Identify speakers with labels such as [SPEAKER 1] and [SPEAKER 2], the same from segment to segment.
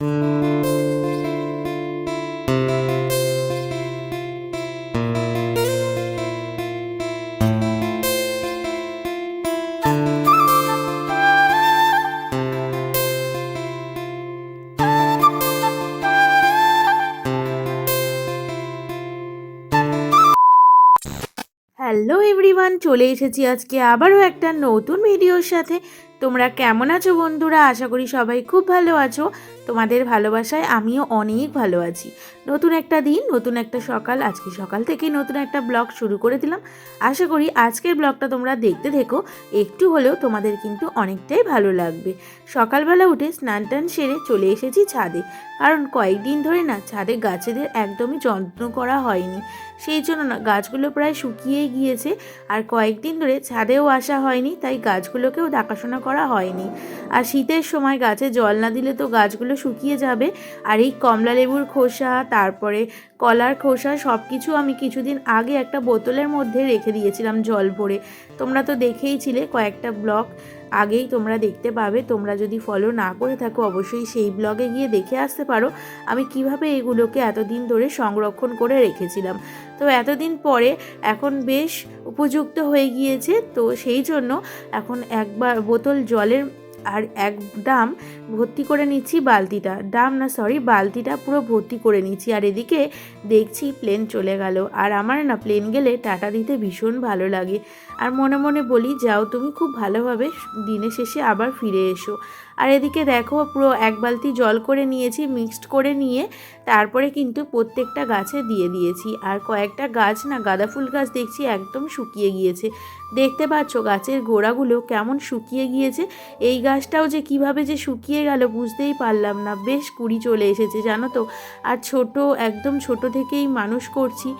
[SPEAKER 1] Hello everyone চলে এসেছি আজকে আবারও একটা নতুন ভিডিওর সাথে। তোমরা কেমন আছো বন্ধুরা? আশা করি সবাই খুব ভালো আছো। তোমাদের ভালোবাসায় আমিও অনেক ভালো আছি। নতুন একটা দিন, নতুন একটা সকাল, আজকে সকাল থেকেই নতুন একটা ব্লগ শুরু করে দিলাম। আশা করি আজকের ব্লগটা তোমরা দেখতে থেকো, একটু হলেও তোমাদের কিন্তু অনেকটাই ভালো লাগবে। সকালবেলা উঠে স্নান টান সেরে চলে এসেছি ছাদে, কারণ কয়েকদিন ধরে না ছাদে গাছেদের একদমই যত্ন করা হয়নি। সেই জন্য না গাছগুলো প্রায় শুকিয়ে গিয়েছে, আর কয়েকদিন ধরে ছাদেও আসা হয়নি, তাই গাছগুলোকেও দেখাশোনা করা হয়নি। আর শীতের সময় গাছে জল না দিলে তো গাছগুলো শুকিয়ে যাবে। আর এই কমলা লেবুর খোসা, তারপরে কলার খোসা সব কিছু আমি কিছুদিন আগে একটা বোতলের মধ্যে রেখে দিয়েছিলাম জল ভরে। তোমরা তো দেখেইছিলে কয়েকটা ব্লগ আগেই তোমরা দেখতে পাবে। তোমরা যদি ফলো না করে থাকো অবশ্যই সেই ব্লগে গিয়ে দেখে আসতে পারো আমি কীভাবে এগুলোকে এতদিন ধরে সংরক্ষণ করে রেখেছিলাম। তো এতদিন পরে এখন বেশ উপযুক্ত হয়ে গিয়েছে। তো সেই জন্য এখন একবার বোতল জলের আর এক ডাম ভর্তি করে নিচ্ছি বালতিটা। ডাম না সরি বালতিটা পুরো ভর্তি করে নিচ্ছি। আর এদিকে দেখছি প্লেন চলে গেল। আর আমার না প্লেন গেলে টাটা দিতে ভীষণ ভালো লাগে। আর মনে মনে বলি, যাও তুমি খুব ভালোভাবে দিনের শেষে আবার ফিরে এসো। আর এদিকে দেখো, পুরো এক বালতি জল করে নিয়েছি মিক্সড করে নিয়ে তারপরে কিন্তু প্রত্যেকটা গাছে দিয়ে দিয়েছি। আর কয়েকটা গাছ না, গাঁদা ফুল গাছ দেখছি একদম শুকিয়ে গিয়েছে। দেখতে পাচ্ছ গাছের গোড়াগুলো কেমন শুকিয়ে গিয়েছে? এই গাছটাও যে কীভাবে যে শুকিয়ে গেল বুঝতেই পারলাম না। বেশ কুড়ি চলে এসেছে, জানো তো? আর ছোট, একদম ছোট থেকেই মানুষ করছি।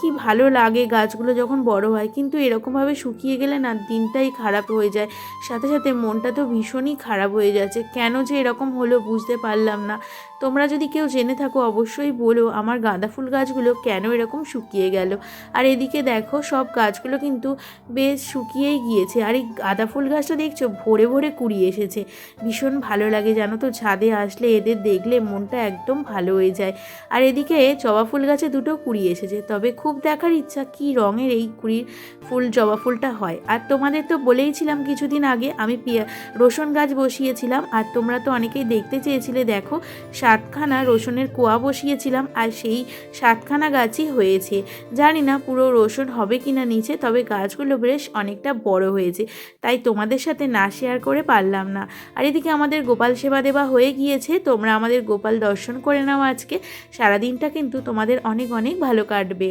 [SPEAKER 1] কি ভালো লাগে গাছগুলো যখন বড় হয়। কিন্তু এরকমভাবে শুকিয়ে গেলে না দিনটাই খারাপ হয়ে যায়। সাথে সাথে মনটা তো ভীষণই খারাপ হয়ে যাচ্ছে। কেন যে এরকম হলো বুঝতে পারলাম না। তোমরা যদি কেউ জেনে থাকো অবশ্যই বলো, আমার গাঁদা ফুল গাছগুলো কেন এরকম শুকিয়ে গেল? আর এদিকে দেখো, সব গাছগুলো কিন্তু বেশ শুকিয়েই গিয়েছে। আর এই গাঁদা ফুল গাছটা দেখছ? ভরে ভরে কুড়িয়ে এসেছে। ভীষণ ভালো লাগে জানো তো, ছাদে আসলে এদের দেখলে মনটা একদম ভালো হয়ে যায়। আর এদিকে জবা ফুল গাছে দুটো কুড়ি এসেছে। তবে খুব দেখার ইচ্ছা কি রঙের এই কুড়ির ফুল, জবা ফুলটা হয়। আর তোমাদের তো বলেইছিলাম কিছুদিন আগে, আমি পিয়া, রসুন গাছ বসিয়েছিলাম, আর তোমরা তো অনেকেই দেখতে চেয়েছিলে, দেখো, সাতখানা রসুনের কোয়া বসিয়েছিলাম, আর সেই সাতখানা গাছই হয়েছে। জানি না পুরো রসুন হবে কি না নিচে, তবে গাছগুলো বেশ অনেকটা বড় হয়েছে, তাই তোমাদের সাথে না শেয়ার করে পারলাম না। আর এদিকে আমাদের গোপাল সেবা দেওয়া হয়ে গিয়েছে, তোমরা আমাদের গোপাল দর্শন করে নাও আজকে, সারাদিনটা কিন্তু তোমাদের অনেক অনেক ভালো কাটবে।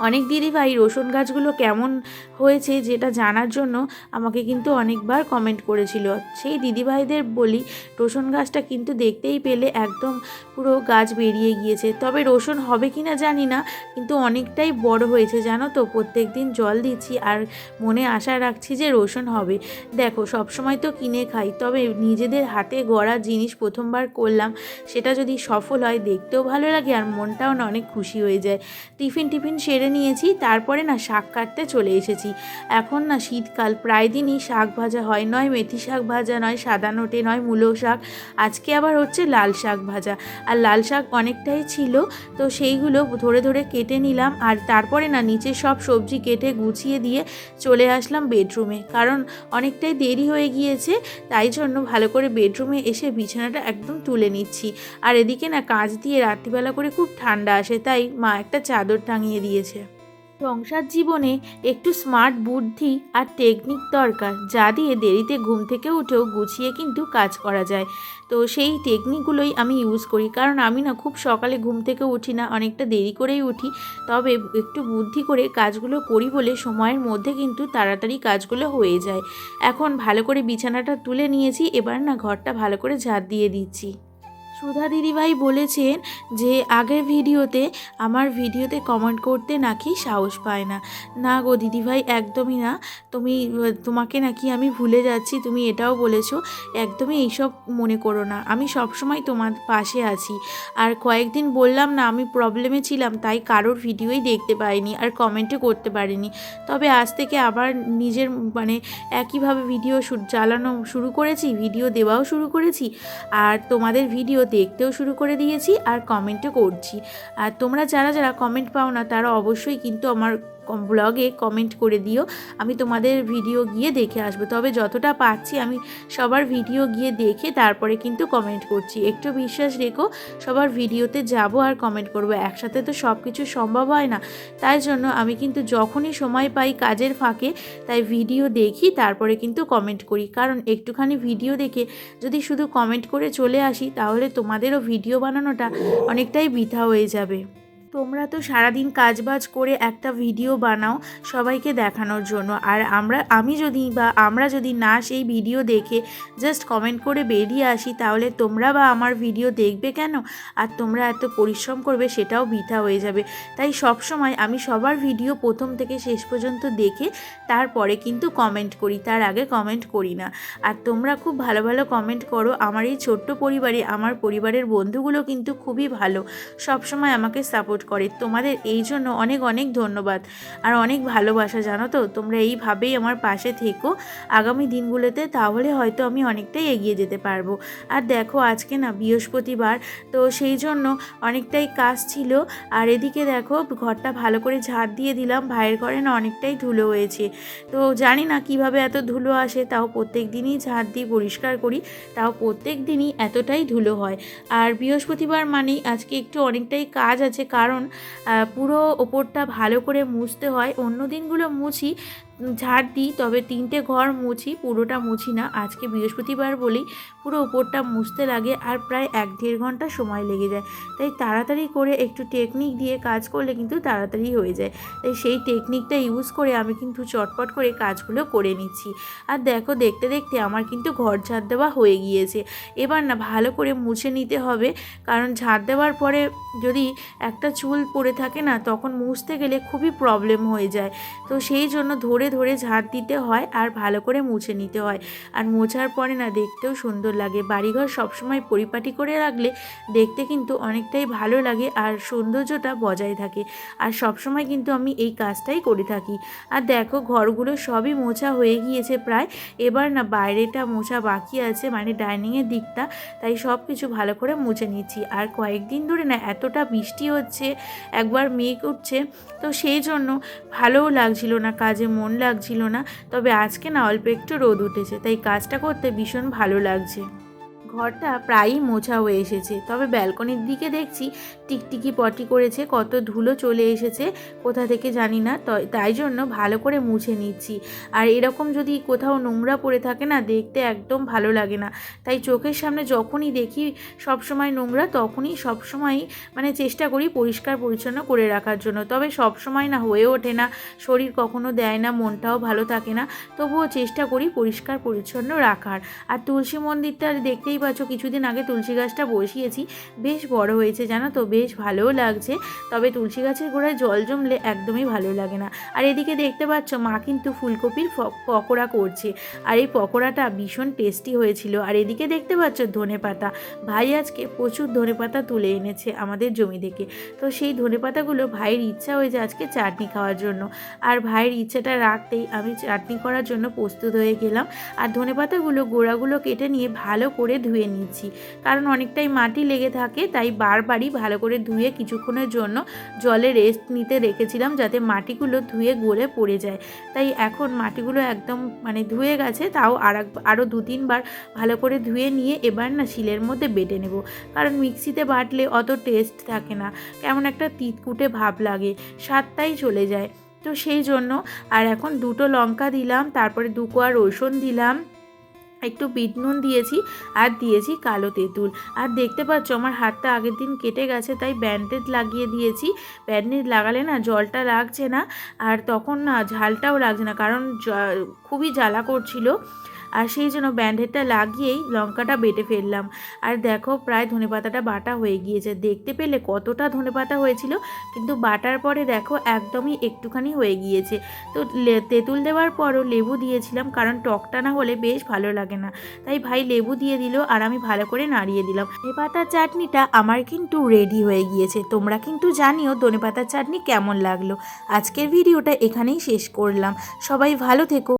[SPEAKER 1] অনেক দিদিভাই রসুন গাছগুলো কেমন হয়েছে যেটা জানার জন্য আমাকে কিন্তু অনেকবার কমেন্ট করেছিল। সেই দিদিভাইদের বলি, রসুন গাছটা কিন্তু দেখতেই পেলে একদম পুরো গাছ বেরিয়ে গিয়েছে। তবে রসুন হবে কি না জানি না, কিন্তু অনেকটাই বড় হয়েছে জানো তো। প্রত্যেক দিন জল দিচ্ছি আর মনে আশা রাখছি যে রসুন হবে। দেখো, সবসময় তো কিনে খাই, তবে নিজেদের হাতে গড়া জিনিস প্রথমবার করলাম, সেটা যদি সফল হয়, দেখতেও ভালো লাগে আর মনটাও না অনেক খুশি হয়ে যায়। টিফিন টিফিন সেরে নিয়েছি, তারপরে না শাক কাটতে চলে এসেছি। এখন না শীতকাল, প্রায় দিনই শাক ভাজা হয়। নয় মেথি শাক ভাজা, নয় সাদা নোটে, নয় মূলো শাক। আজকে আবার হচ্ছে লাল শাক ভাজা। আর লাল শাক অনেকটাই ছিল, তো সেইগুলো ধরে ধরে কেটে নিলাম। আর তারপরে না নিচে সব সবজি কেটে গুছিয়ে দিয়ে চলে আসলাম বেডরুমে। কারণ অনেকটাই দেরি হয়ে গিয়েছে, তাই জন্য ভালো করে বেডরুমে এসে বিছানাটা একদম তুলে নিচ্ছি। আর এদিকে না কাজ দিয়ে রাত্রিবেলা করে খুব ঠান্ডা আসে, তাই মা একটা চাদর টাঙিয়ে দিয়েছে। সংসার জীবনে একটু স্মার্ট বুদ্ধি আর টেকনিক দরকার, যা দিয়ে দেরিতে ঘুম থেকে উঠেও গুছিয়ে কিন্তু কাজ করা যায়। তো সেই টেকনিকগুলোই আমি ইউজ করি, কারণ আমি না খুব সকালে ঘুম থেকে উঠি না, অনেকটা দেরি করেই উঠি। তবে একটু বুদ্ধি করে কাজগুলো করি বলে সময়ের মধ্যে কিন্তু তাড়াতাড়ি কাজগুলো হয়ে যায়। এখন ভালো করে বিছানাটা তুলে নিয়েছি, এবার না ঘরটা ভালো করে ঝাড় দিয়ে দিচ্ছি। সুধা দিদিভাই বলেছেন যে, আগের ভিডিওতে আমার ভিডিওতে কমেন্ট করতে নাকি সাহস পায় না। না গো দিদিভাই, একদমই না। তুমি, তোমাকে নাকি আমি ভুলে যাচ্ছি, তুমি এটাও বলেছ। একদমই এইসব মনে করো না। আমি সবসময় তোমার পাশে আছি। আর কয়েকদিন বললাম না, আমি প্রবলেমে ছিলাম, তাই কারোর ভিডিওই দেখতে পাইনি আর কমেন্টও করতে পারিনি। তবে আজ থেকে আবার নিজের মানে একইভাবে ভিডিও চালানো শুরু করেছি ভিডিও দেওয়াও শুরু করেছি। আর তোমাদের ভিডিও দেখতেও শুরু করে দিয়েছি আর কমেন্টও করছি। আর তোমরা যারা যারা কমেন্ট পাও না তারা অবশ্যই কিন্তু আমার ব্লগে কমেন্ট করে দিও। আমি তোমাদের ভিডিও গিয়ে দেখে আসব। তবে যতটা পাচ্ছি আমি সবার ভিডিও গিয়ে দেখে তারপরে কিন্তু কমেন্ট করছি। একটু বিশ্বাস রেখো, সবার ভিডিওতে যাব আর কমেন্ট করব। একসাথে তো সব কিছু সম্ভব হয় না। তাই জন্য আমি কিন্তু যখনই সময় পাই কাজের ফাঁকে, তাই ভিডিও দেখি, তারপরে কিন্তু কমেন্ট করি। কারণ একটুখানি ভিডিও দেখে যদি শুধু কমেন্ট করে চলে আসি, তাহলে তোমাদেরও ভিডিও বানানোটা অনেকটাই বৃথা হয়ে যাবে। তোমরা তো সারাদিন কাজবাজ করে একটা ভিডিও বানাও সবাইকে দেখানোর জন্য। আর আমরা, আমি যদি বা আমরা যদি না সেই ভিডিও দেখে জাস্ট কমেন্ট করে বেরিয়ে আসি, তাহলে তোমরা বা আমার ভিডিও দেখবে কেন? আর তোমরা এত পরিশ্রম করবে, সেটাও বৃথা হয়ে যাবে। তাই সব সময় আমি সবার ভিডিও প্রথম থেকে শেষ পর্যন্ত দেখে তারপরে কিন্তু কমেন্ট করি, তার আগে কমেন্ট করি না। আর তোমরা খুব ভালো ভালো কমেন্ট করো। আমার এই ছোট্ট পরিবারে, আমার পরিবারের বন্ধুগুলো কিন্তু খুবই ভালো। সব সময় আমাকে সাপোর্ট করে। তোমাদের এই জন্য অনেক অনেক ধন্যবাদ। আর অনেক ভালোবাসা, জানো তো? তোমরা এইভাবেই আমার পাশে থেকো। আগামী দিনগুলোতে তাহলে হয়তো আমি অনেকটাই এগিয়ে যেতে পারব। আর দেখো, আজকে না বৃহস্পতিবার, তো সেই জন্য অনেকটাই কাজ ছিল। আর এদিকে দেখো, ঘরটা ভালো করে ঝাড় দিয়ে দিলাম। ভাইয়ের ঘরে না অনেকটাই ধুলো হয়েছে। তো জানি না কীভাবে এত ধুলো আসে, তাও প্রত্যেক দিনই ঝাড় দিয়ে পরিষ্কার করি। তাও প্রত্যেক দিনই এতটাই ধুলো হয়। আর বৃহস্পতিবার মানেই আজকে একটু অনেকটাই কাজ আছে। কারণ পুরো ওপরটা ভালো করে মুছতে হয়। অন্য দিনগুলো মুছি ঝাড় দিই, তবে তিনটে ঘর মুছি, পুরোটা মুছি না। আজকে বৃহস্পতিবার বলেই পুরো উপরটা মুছতে লাগে আর প্রায় এক দেড় ঘণ্টা সময় লেগে যায়। তাই তাড়াতাড়ি করে একটু টেকনিক দিয়ে কাজ করলে কিন্তু তাড়াতাড়ি হয়ে যায়। তাই সেই টেকনিকটা ইউজ করে আমি কিন্তু চটপট করে কাজগুলো করে নিচ্ছি। আর দেখো, দেখতে দেখতে আমার কিন্তু ঘর ঝাড় দেওয়া হয়ে গিয়েছে। এবার না ভালো করে মুছে নিতে হবে, কারণ ঝাড় দেওয়ার পরে যদি একটা চুল পড়ে থাকে না, তখন মুছতে গেলে খুবই প্রবলেম হয়ে যায়। তো সেই জন্য ধরে ধরে ধরে ঝাঁট দিতে হয় আর ভালো করে মুছে নিতে হয়। আর মোছার পরে না দেখতেও সুন্দর লাগে। বাড়িঘর সবসময় পরিপাটি করে রাখলে দেখতে কিন্তু অনেকটাই ভালো লাগে আর সৌন্দর্যটা বজায় থাকে। আর সবসময় কিন্তু আমি এই কাজটাই করে থাকি। আর দেখো ঘরগুলো সবই মোছা হয়ে গিয়েছে প্রায়। এবার না বাইরেটা মোছা বাকি আছে মানে ডাইনিংয়ের দিকটা। তাই সব কিছু ভালো করে মুছে নিচ্ছি। আর কয়েকদিন ধরে না এতটা বৃষ্টি হচ্ছে, একবার মেঘ উঠছে। তো সেই জন্য ভালোও লাগছিল না কাজে মন লাগছিল না, তবে আজকে না অল্প একটু রোদ উঠেছে, তাই কাজটা করতে ভীষণ ভালো লাগছে। ঘরটা প্রায়ই মোছা হয়ে এসেছে। তবে ব্যালকনির দিকে দেখছি টিকটিকি পটি করেছে, কত ধুলো চলে এসেছে, কোথা থেকে জানি না। তাই জন্য ভালো করে মুছে নিচ্ছি। আর এরকম যদি কোথাও নোংরা পড়ে থাকে না, দেখতে একদম ভালো লাগে না। তাই চোখের সামনে যখনই দেখি সব সময় নোংরা, তখনই সব সময় মানে চেষ্টা করি পরিষ্কার পরিচ্ছন্ন করে রাখার জন্য। তবে সব সময় না হয়ে ওঠে না, শরীর কখনো দেয় না, মনটাও ভালো থাকে না। তবুও চেষ্টা করি পরিষ্কার পরিচ্ছন্ন রাখার। আর তুলসী মন্দিরটা দেখতেই পাচ্ছ কিছুদিন আগে তুলসী গাছটা বসিয়েছি। বেশ বড় হয়েছে, জানো তো? বেশ ভালোও লাগছে। তবে তুলসী গাছের গোড়ায় জল জমলে একদমই ভালো লাগে না। আর এদিকে দেখতে পাচ্ছ, মা কিন্তু ফুলকপির পকোড়া করছে। আর এই পকোড়াটা ভীষণ টেস্টি হয়েছিল। আর এদিকে দেখতে পাচ্ছ, ধনে পাতা। ভাই আজকে প্রচুর ধনে পাতা তুলে এনেছে আমাদের জমি থেকে। তো সেই ধনে পাতাগুলো ভাইয়ের ইচ্ছা হয়েছে আজকে চাটনি খাওয়ার জন্য। আর ভাইয়ের ইচ্ছাটা রাখতেই আমি চাটনি করার জন্য প্রস্তুত হয়ে গেলাম। আর ধনে পাতাগুলো গোড়াগুলো কেটে নিয়ে ভালো করে ধুয়ে নিচ্ছি। কারণ অনেকটাই মাটি লেগে থাকে, তাই বারবারই ভালো করে ধুয়ে কিছুক্ষণের জন্য জলে রেস্ট নিতে রেখেছিলাম যাতে মাটিগুলো ধুয়ে গলে পড়ে যায়। তাই এখন মাটিগুলো একদম মানে ধুয়ে গেছে, তাও আর আরও দু তিনবার ভালো করে ধুয়ে নিয়ে এবার না শিলের মধ্যে বেটে নেব। কারণ মিক্সিতে বাটলে অত টেস্ট থাকে না, কেমন একটা তিতকুটে ভাব লাগে, স্বাদটাই চলে যায়। তো সেই জন্য আর এখন দুটো লঙ্কা দিলাম, তারপরে দু কোয়া রসুন দিলাম। একটু বিট নুন দিয়েছি আর দিয়েছি কালো তেঁতুল। আর দেখতে পাচ্ছ, আমার হাতটা আগের দিন কেটে গেছে, তাই ব্যান্ডেজ লাগিয়ে দিয়েছি। ব্যান্ডেজ লাগালে না জলটা লাগছে না, আর তখন না ঝালটাও লাগছে না, কারণ খুবই জ্বালা করছিল। আর সেই জন্য ব্যান্ডেডটা লাগিয়েই লঙ্কাটা বেটে ফেললাম। আর দেখো প্রায় ধনেপাতাটা বাটা হয়ে গিয়েছে। দেখতে পেলে কতটা ধনেপাতা হয়েছিল, কিন্তু বাটার পরে দেখো একদমই একটুখানি হয়ে গিয়েছে। তো তেঁতুল দেওয়ার পরও লেবু দিয়েছিলাম, কারণ টকটা না হলে বেশ ভালো লাগে না। তাই ভাই লেবু দিয়ে দিল আর আমি ভালো করে নাড়িয়ে দিলাম। ধনে পাতার চাটনিটা আমার কিন্তু রেডি হয়ে গিয়েছে। তোমরা কিন্তু জানিও ধনেপাতার চাটনি কেমন লাগল। আজকের ভিডিওটা এখানেই শেষ করলাম। সবাই ভালো থেকো।